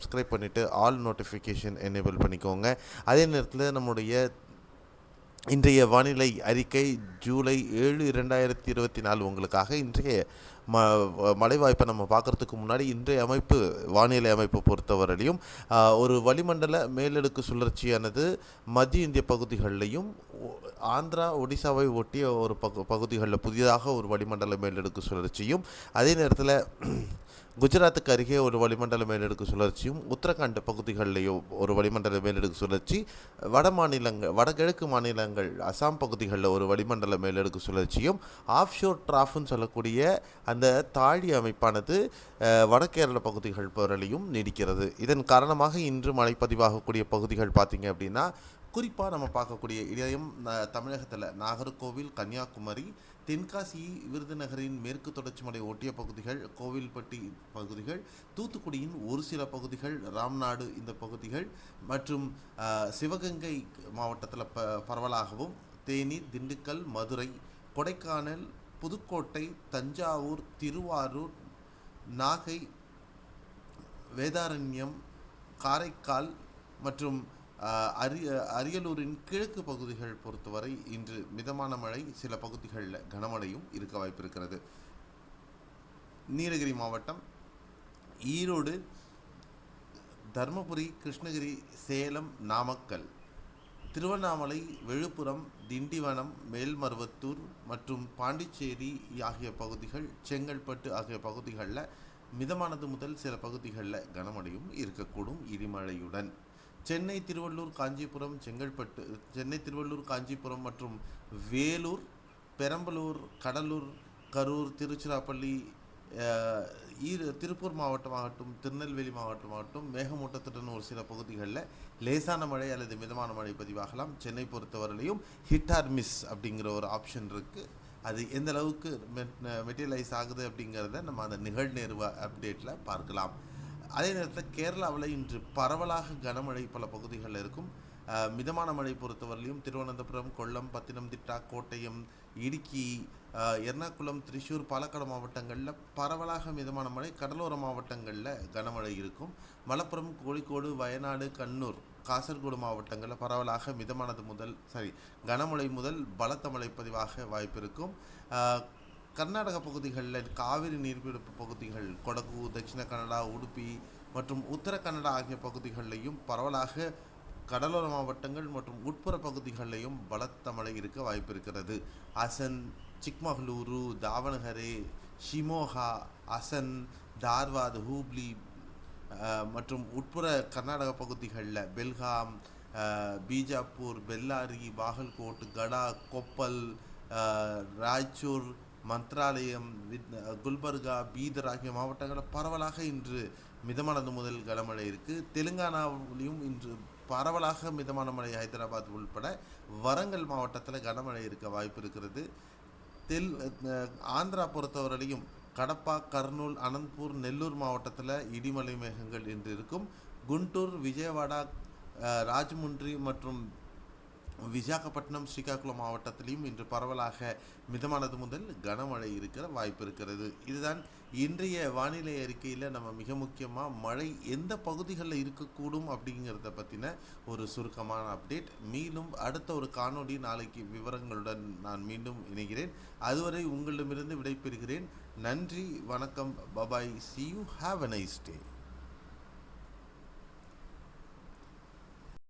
Subscribe பண்ணிவிட்டு all notification enable பண்ணிக்கோங்க. அதே நேரத்தில் நம்முடைய இன்றைய வானிலை அறிக்கை ஜூலை ஏழு இரண்டாயிரத்தி இருபத்தி நாலு உங்களுக்காக இன்றைய ம மழை வாய்ப்பை நம்ம பார்க்குறதுக்கு முன்னாடி இன்றைய அமைப்பு வானிலை அமைப்பை பொறுத்தவரையிலையும் ஒரு வளிமண்டல மேலடுக்கு சுழற்சியானது மத்திய இந்திய பகுதிகளிலையும் ஆந்திரா ஒடிசாவை ஒட்டிய ஒரு பகு பகுதிகளில் புதிதாக ஒரு வளிமண்டல மேலடுக்கு சுழற்சியும் அதே நேரத்தில் குஜராத்துக்கு அருகே ஒரு வளிமண்டல மேலடுக்கு சுழற்சியும் உத்தரகாண்ட் பகுதிகளிலேயோ ஒரு வளிமண்டல மேலடுக்கு சுழற்சி வட மாநிலங்கள் வடகிழக்கு மாநிலங்கள் அசாம் பகுதிகளில் ஒரு வளிமண்டல மேலடுக்கு சுழற்சியும் ஆஃப்ஷோர் ட்ராஃப்னு சொல்லக்கூடிய அந்த தாழி அமைப்பானது வடகேரள பகுதிகள் பொருளையும் நீடிக்கிறது. இதன் காரணமாக இன்று மழைப்பதிவாகக்கூடிய பகுதிகள் பார்த்திங்க அப்படின்னா குறிப்பாக நம்ம பார்க்கக்கூடிய இடையம் தமிழகத்தில் நாகர்கோவில் கன்னியாகுமரி தென்காசி விருதுநகரின் மேற்கு தொடர்ச்சி மலை ஒட்டிய பகுதிகள் கோவில்பட்டி பகுதிகள் தூத்துக்குடியின் ஒரு சில பகுதிகள் ராம்நாடு இந்த பகுதிகள் மற்றும் சிவகங்கை மாவட்டத்தில் ப பரவலாகவும் தேனி திண்டுக்கல் மதுரை கொடைக்கானல் புதுக்கோட்டை தஞ்சாவூர் திருவாரூர் நாகை வேதாரண்யம் காரைக்கால் மற்றும் அரிய அரியலூரின் கிழக்கு பகுதிகள் பொறுத்தவரை இன்று மிதமான மழை சில பகுதிகளில் கனமழையும் இருக்க வாய்ப்பிருக்கிறது. நீலகிரி மாவட்டம் ஈரோடு தருமபுரி கிருஷ்ணகிரி சேலம் நாமக்கல். திருவண்ணாமலை விழுப்புரம் திண்டிவனம் மேல்மருவத்தூர் மற்றும் பாண்டிச்சேரி ஆகிய பகுதிகள் செங்கல்பட்டு ஆகிய பகுதிகளில் மிதமானது முதல் சில பகுதிகளில் கனமழையும் இருக்கக்கூடும் இடிமழையுடன். சென்னை திருவள்ளூர் காஞ்சிபுரம் செங்கல்பட்டு சென்னை திருவள்ளூர் காஞ்சிபுரம் மற்றும் வேலூர் பெரம்பலூர் கடலூர் கரூர் திருச்சிராப்பள்ளி ஈர திருப்பூர் மாவட்டமாகட்டும் திருநெல்வேலி மாவட்டமாகட்டும் மேகமூட்டத்துடன் ஒரு சில பகுதிகளில் லேசான மழை அல்லது மிதமான மழை பதிவாகலாம். சென்னை பொறுத்தவரையிலையும் ஹிட் ஆர் மிஸ் அப்படிங்கிற ஒரு ஆப்ஷன் இருக்குது அது எந்த அளவுக்கு மெட்டீரியலைஸ் ஆகுது அப்படிங்கிறத நம்ம அந்த நிகழ்நேர்வு அப்டேட்டில் பார்க்கலாம். அதே நேரத்தில் கேரளாவில் இன்று பரவலாக கனமழை பல பகுதிகளில் இருக்கும். மிதமான மழை பொறுத்தவரையிலும் திருவனந்தபுரம் கொல்லம் பத்தினம்திட்டா கோட்டயம் இடுக்கி எர்ணாகுளம் திரிசூர் பாலக்காடு மாவட்டங்களில் பரவலாக மிதமான மழை. கடலோர மாவட்டங்களில் கனமழை இருக்கும். மலப்புரம் கோழிக்கோடு வயநாடு கண்ணூர் காசர்கோடு மாவட்டங்களில் பரவலாக மிதமானது முதல் சாரி கனமழை முதல் பலத்த மழை பதிவாக வாய்ப்பு இருக்கும். கர்நாடக பகுதிகளில் காவிரி நீர்பிடிப்பு பகுதிகள் கொடகு தட்சிண கன்னடா உடுப்பி மற்றும் உத்தர கன்னடா ஆகிய பகுதிகளிலையும் பரவலாக கடலோர மாவட்டங்கள் மற்றும் உட்புற பகுதிகளிலும் பலத்த மழை இருக்க வாய்ப்பு இருக்கிறது. அசன் சிக்மகளூரு தாவணகரே ஷிமோகா அசன் தார்வாத் ஹூப்ளி மற்றும் உட்புற கர்நாடக பகுதிகளில் பெல்காம் பீஜாப்பூர் பெல்லாரி பாகல்கோட் கடா கொப்பல் ராய்ச்சூர் மந்த்ராலயம் வித் குல்பர்கா பீதர் ஆகிய மாவட்டங்களில் பரவலாக இன்று மிதமானது முதல் கனமழை இருக்குது தெலுங்கானாவிலையும் இன்று பரவலாக மிதமான மழை ஹைதராபாத் உள்பட வரங்கல் மாவட்டத்தில் கனமழை இருக்க வாய்ப்பு இருக்கிறது. தெல் ஆந்திரா பொறுத்தவரையிலையும் கடப்பா கர்னூல் அனந்த்பூர் நெல்லூர் மாவட்டத்தில் இடிமலை மேகங்கள் இன்று இருக்கும். குண்டூர் விஜயவாடா ராஜமுன்றி மற்றும் விசாகப்பட்டினம் ஸ்ரீகாக்குளம் மாவட்டத்திலையும் இன்று பரவலாக மிதமானது முதல் கனமழை இருக்கிற வாய்ப்பு இருக்கிறது. இதுதான் இன்றைய வானிலை அறிக்கையில் நம்ம மிக முக்கியமாக மழை எந்த பகுதிகளில் இருக்கக்கூடும் அப்படிங்கிறத பற்றின ஒரு சுருக்கமான அப்டேட். மீண்டும் அடுத்த ஒரு காணொளி நாளைக்கு விவரங்களுடன் நான் மீண்டும் இணைகிறேன். அதுவரை உங்களிடமிருந்து விடைபெறுகிறேன். நன்றி வணக்கம் bye bye. See you have a nice day